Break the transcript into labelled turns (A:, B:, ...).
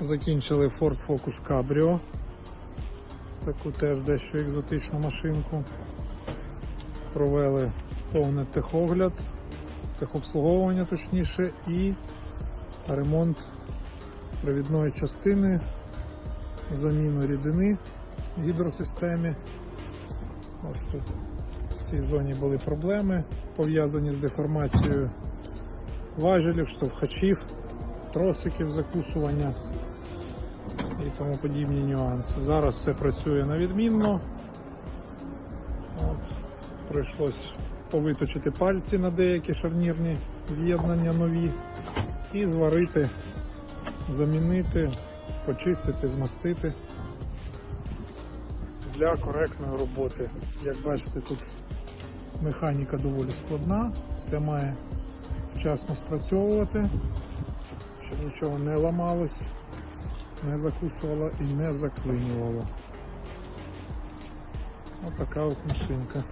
A: Закінчили Ford Focus Cabrio. Таку теж дещо екзотичну машинку. Провели повний техогляд, техобслуговування точніше, і ремонт привідної частини, заміну рідини в гідросистемі. Ось тут в цій зоні були проблеми, пов'язані з деформацією важелів, штовхачів, тросиків закусування і тому подібні нюанси. Зараз все працює на відмінно. От, прийшлось повиточити пальці на деякі шарнірні з'єднання нові і зварити, замінити, почистити, змастити для коректної роботи. Як бачите, тут механіка доволі складна, все має вчасно спрацьовувати, щоб нічого не ламалось, не закусувало і не заклинювало. Отака от машинка.